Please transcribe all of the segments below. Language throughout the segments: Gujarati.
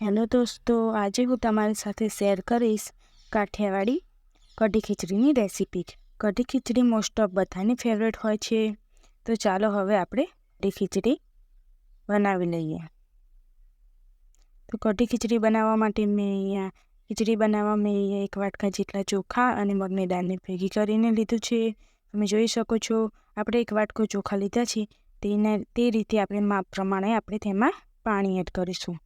હેલો દોસ્તો, આજે હું તમારી સાથે શેર કરીશ Kathiyawadi kadhi ખીચડીની recipe kadhi khichdi most of બધાની ફેવરેટ હોય છે. તો ચાલો હવે આપણે કઢી ખીચડી બનાવી લઈએ. તો કઢી ખીચડી બનાવવા માટે મેં અહીંયા ખીચડી બનાવવા મેં અહીંયા એક વાટકા જેટલા ચોખા અને મગની દાળને ભેગી કરીને લીધું છે. તમે જોઈ શકો છો, આપણે એક વાટકો ચોખા લીધા છે. તેના તે રીતે આપણે માપ પ્રમાણે આપણે તેમાં પાણી એડ કરીશું.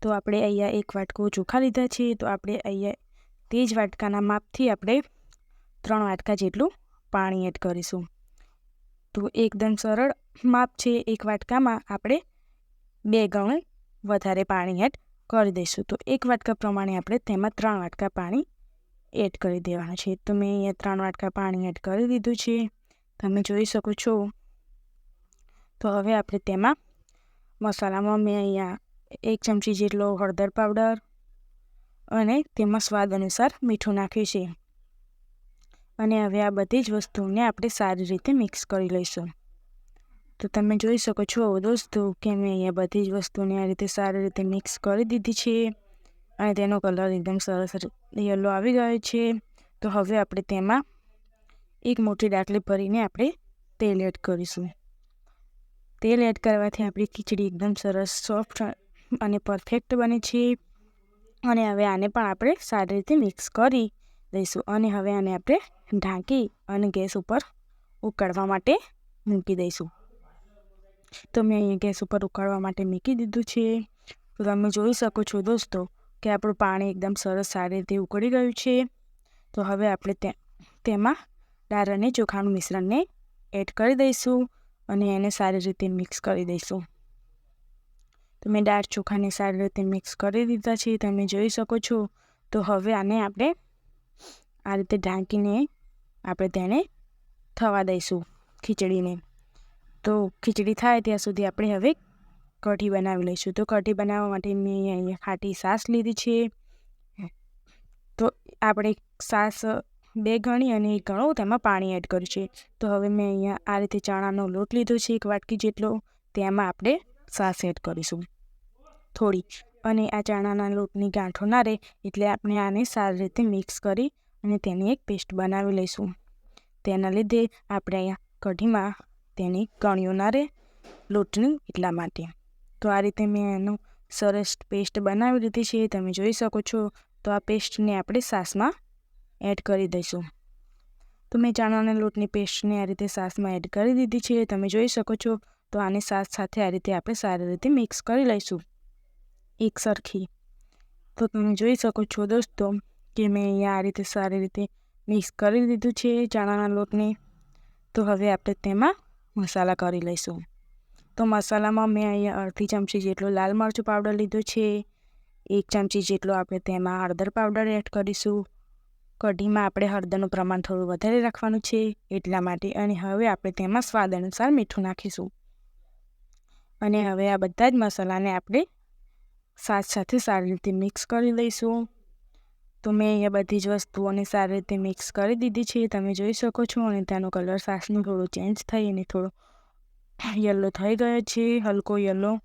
તો આપણે અહીંયા એક વાટકો ચોખા લીધા છે, તો આપણે અહીંયા તે જ વાટકાના માપથી આપણે ત્રણ વાટકા જેટલું પાણી એડ કરીશું. તો એકદમ સરળ માપ છે, એક વાટકામાં આપણે બે ગણું વધારે પાણી એડ કરી દઈશું. તો એક વાટકા પ્રમાણે આપણે તેમાં ત્રણ વાટકા પાણી એડ કરી દેવાનું છે. તો મેં અહીંયા ત્રણ વાટકા પાણી એડ કરી દીધું છે. તમે જોઈ શકો છો. તો હવે આપણે તેમાં મસાલામાં મેં અહીંયા એક ચમચી જેટલો હળદર પાવડર અને તેમાં સ્વાદ અનુસાર મીઠું નાખ્યું છે અને હવે આ બધી જ વસ્તુઓને આપણે સારી રીતે મિક્સ કરી લઈશું. તો તમે જોઈ શકો છો દોસ્તો કે મેં અહીંયા બધી જ વસ્તુને આ રીતે સારી રીતે મિક્સ કરી દીધી છે અને તેનો કલર એકદમ સરસ યલો આવી ગયો છે. તો હવે આપણે તેમાં એક મોટી ડાકલી ભરીને આપણે તેલ એડ કરીશું. તેલ એડ કરવાથી આપણી ખીચડી એકદમ સરસ સોફ્ટ અને પરફેક્ટ બને છે. અને હવે આને પણ આપણે સારી રીતે મિક્સ કરી દઈશું. અને હવે આને આપણે ઢાંકી અને ગેસ ઉપર ઉકળવા માટે મૂકી દઈશું. તો મેં અહીંયા ગેસ ઉપર ઉકાળવા માટે મૂકી દીધું છે. તો તમે જોઈ શકો છો દોસ્તો કે આપણું પાણી એકદમ સરસ સારી રીતે ઉકળી ગયું છે. તો હવે આપણે તેમાં દાળ અને ચોખાનું મિશ્રણને એડ કરી દઈશું અને એને સારી રીતે મિક્સ કરી દઈશું. તો મેં દાળ ચોખાને સારી રીતે મિક્સ કરી દીધા છે, તમે જોઈ શકો છો. તો હવે આને આપણે આ રીતે ઢાંકીને આપણે તેને થવા દઈશું ખીચડીને. તો ખીચડી થાય ત્યાં સુધી આપણે હવે કઢી બનાવી લઈશું. તો કઢી બનાવવા માટે મેં અહીંયા ખાટી સાસ લીધી છે. તો આપણે સાસ બે ગણી અને એક ગણું તેમાં પાણી એડ કર્યું છે. તો હવે મેં અહીંયા આ રીતે ચણાનો લોટ લીધો છે, એક વાટકી જેટલો. તેમાં આપણે સાસ એડ કરીશું. થોડી. અને આ ચણાના લોટની ગાંઠો ના રહે એટલે આપણે આને સારી રીતે મિક્સ કરી અને તેની એક પેસ્ટ બનાવી લઈશું. તેના લીધે આપણે કઢીમાં તેની કણીઓ ના રહે લોટની એટલા માટે. તો આ રીતે મેં એનું સરસ પેસ્ટ બનાવી લીધી છે. તમે જોઈ શકો છો. તો આ પેસ્ટને આપણે સાસમાં એડ કરી દઈશું. તો મેં ચણાના લોટની પેસ્ટને આ રીતે સાસમાં એડ કરી દીધી છે. તમે જોઈ શકો છો. તો આને સાથ સાથે આ રીતે આપણે સારી રીતે મિક્સ કરી લઈશું. એક સરખી. તો તમે જોઈ શકો છો દોસ્તો કે મેં અહીંયા આ રીતે સારી રીતે મિક્સ કરી દીધું છે ચણાના લોટને. તો હવે આપણે તેમાં મસાલા કરી લઈશું. તો મસાલામાં મેં અહીંયા અડધી ચમચી જેટલો લાલ મરચું પાવડર લીધો છે. એક ચમચી જેટલો આપણે તેમાં હળદર પાવડર એડ કરીશું. કઢીમાં આપણે હળદરનું પ્રમાણ થોડું વધારે રાખવાનું છે એટલા માટે અને હવે આપણે તેમાં સ્વાદ અનુસાર મીઠું નાખીશું. અને હવે આ બધા જ મસાલાને આપણે સાથ સાથે સારી રીતે મિક્સ કરી લઈશું. તો મેં અહીંયા બધી જ વસ્તુઓને સારી રીતે મિક્સ કરી દીધી છે, તમે જોઈ શકો છો. અને તેનો કલર સાસનો થોડો ચેન્જ થઈ અને થોડો યલો થઈ ગયો છે, હલકો યલો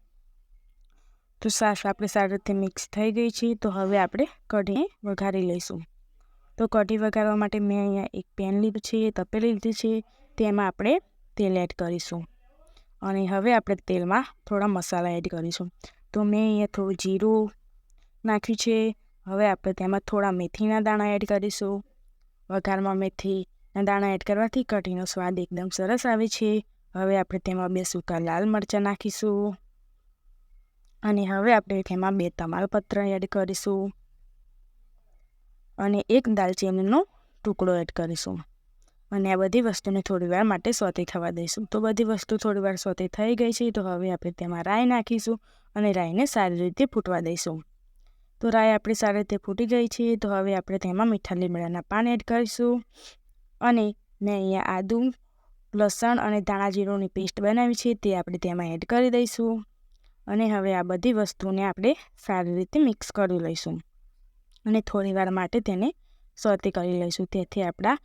તો સાસ આપણે સારી રીતે મિક્સ થઈ ગઈ છે. તો હવે આપણે કઢી વઘારી લઈશું. તો કઢી વઘારવા માટે મેં અહીંયા એક પેન લીધું છે, તપેલી લીધી છે. તેમાં આપણે તેલ એડ કરીશું. અને હવે આપણે તેલમાં થોડા મસાલા એડ કરીશું. તો મેં અહીંયા થોડું જીરું નાખ્યું છે. હવે આપણે તેમાં થોડા મેથીના દાણા એડ કરીશું. વઘારમાં મેથીના દાણા એડ કરવાથી કઢીનો સ્વાદ એકદમ સરસ આવે છે. હવે આપણે તેમાં બે સૂકા લાલ મરચાં નાખીશું. અને હવે આપણે તેમાં બે તમાલપત્ર એડ કરીશું. અને એક દાલચીનીનો ટુકડો એડ કરીશું. અને આ બધી વસ્તુને થોડી વાર માટે સોતે થવા દઈશું. તો બધી વસ્તુ થોડી વાર સોતે થઈ ગઈ છે, તો હવે આપણે તેમાં રાઈ નાખીશું અને રાઈને સારી રીતે ફૂટવા દઈશું. તો રાઈ આપણી સારી રીતે ફૂટી ગઈ છે, તો હવે આપણે તેમાં મીઠા લીમડાના પાન એડ કરીશું. અને મેં અહીંયા આદુ, લસણ અને ધાણા જીરુંની પેસ્ટ બનાવી છે, તે આપણે તેમાં એડ કરી દઈશું. અને હવે આ બધી વસ્તુને આપણે સારી રીતે મિક્સ કરી લઈશું. અને થોડીવાર માટે તેને સોતી કરી લઈશું. તેથી આપણા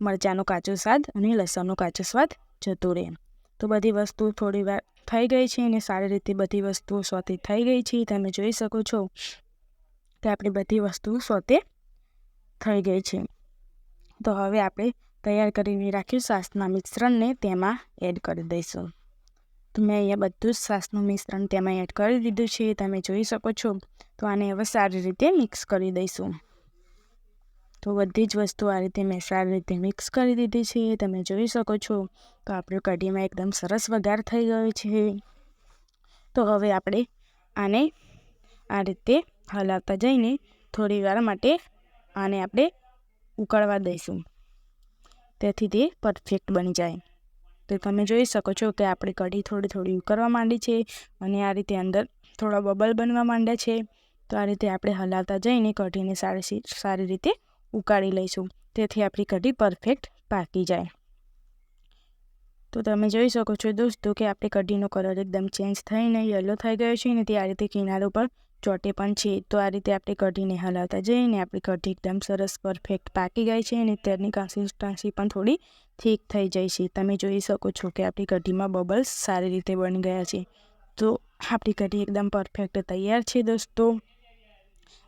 મરચાંનો કાચો સ્વાદ અને લસણનો કાચો સ્વાદ જતો રહે. તો બધી વસ્તુ થોડી વાર થઈ ગઈ છે અને સારી રીતે બધી વસ્તુઓ સોતે થઈ ગઈ છે. તમે જોઈ શકો છો કે આપણી બધી વસ્તુઓ સોતે થઈ ગઈ છે. તો હવે આપણે તૈયાર કરીને રાખ્યું શ્વાસના મિશ્રણને તેમાં એડ કરી દઈશું. તો મેં અહીંયા બધું જ શ્વાસનું મિશ્રણ તેમાં એડ કરી દીધું છે. તમે જોઈ શકો છો. તો આને હવે સારી રીતે મિક્સ કરી દઈશું. તો બધી જ વસ્તુ આ રીતે મેં સારી રીતે મિક્સ કરી દીધી છે. તમે જોઈ શકો છો તો આપણું કઢીમાં એકદમ સરસ વઘાર થઈ ગયો છે. તો હવે આપણે આને આ રીતે હલાવતા જઈને થોડી વાર માટે આને આપણે ઉકળવા દઈશું. તેથી તે પરફેક્ટ બની જાય. તો તમે જોઈ શકો છો કે આપણી કઢી થોડી થોડી ઉકળવા માંડી છે અને આ રીતે અંદર થોડા બબલ બનવા માંડ્યા છે. તો આ રીતે આપણે હલાવતા જઈને કઢીને સારી સારી રીતે ઉકાળી લઈશું. તેથી આપણી કઢી પરફેક્ટ પાકી જાય. તો તમે જોઈ શકો છો દોસ્તો કે આપણી કઢીનો કલર એકદમ ચેન્જ થઈને યલો થઈ ગયો છે ને તે આ રીતે કિનારો પર ચોટે પણ છે. તો આ રીતે આપણે કઢીને હલાવતા જઈને આપણી કઢી એકદમ સરસ પરફેક્ટ પાકી ગઈ છે અને તેની કન્સિસ્ટન્સી પણ થોડી થીક થઈ જાય છે. તમે જોઈ શકો છો કે આપણી કઢીમાં બબલ્સ સારી રીતે બની ગયા છે. તો આપણી કઢી એકદમ પરફેક્ટ તૈયાર છે દોસ્તો.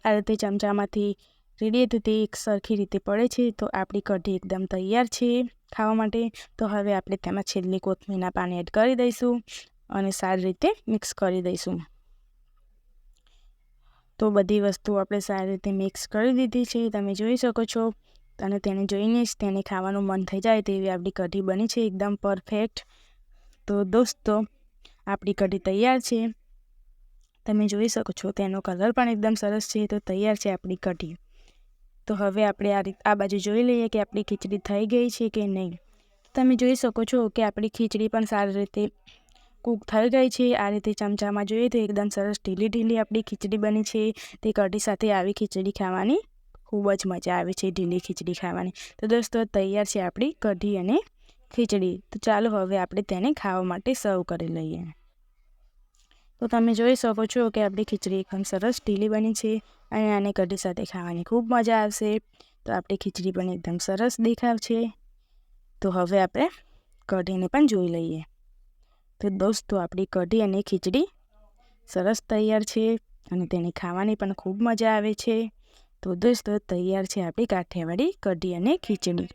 આ રીતે ચમચામાંથી રેડી તે એક સરખી રીતે પડે છે, તો આપણી કઢી એકદમ તૈયાર છે ખાવા માટે. તો હવે આપણે તેમાં છેલ્લી કોથમીરના પાણી એડ કરી દઈશું અને સારી રીતે મિક્સ કરી દઈશું. તો બધી વસ્તુ આપણે સારી રીતે મિક્સ કરી દીધી છે, તમે જોઈ શકો છો. અને તેને જોઈને જ તેને ખાવાનું મન થઈ જાય તેવી આપણી કઢી બની છે, એકદમ પરફેક્ટ. તો દોસ્તો, આપણી કઢી તૈયાર છે. તમે જોઈ શકો છો, તેનો કલર પણ એકદમ સરસ છે, તો તૈયાર છે આપણી કઢી. તો હવે આપણે આ રીત આ બાજુ જોઈ લઈએ કે આપણી ખીચડી થઈ ગઈ છે કે નહીં. તમે જોઈ શકો છો કે આપણી ખીચડી પણ સારી રીતે કૂક થઈ ગઈ છે. આ રીતે ચમચામાં જોઈએ તો એકદમ સરસ ઢીલી ઢીલી આપણી ખીચડી બની છે. તે કઢી સાથે આવી ખીચડી ખાવાની ખૂબ જ મજા આવે છે, ઢીલી ખીચડી ખાવાની. તો દોસ્તો, તૈયાર છે આપણી કઢી અને ખીચડી. તો ચાલો હવે આપણે તેને ખાવા માટે સર્વ કરી લઈએ. તો તમે જોઈ શકો છો કે આપણી ખીચડી એકદમ સરસ ઢીલી બની છે અને આને કઢી સાથે ખાવાની ખૂબ મજા આવશે. તો આપણી ખીચડી પણ એકદમ સરસ દેખાવ છે. તો હવે આપણે કઢીને પણ જોઈ લઈએ. તો દોસ્તો, આપણી કઢી અને ખીચડી સરસ તૈયાર છે અને તેને ખાવાની પણ ખૂબ મજા આવે છે. તો દોસ્તો, તૈયાર છે આપણી કાઠિયાવાડી કઢી અને ખીચડી.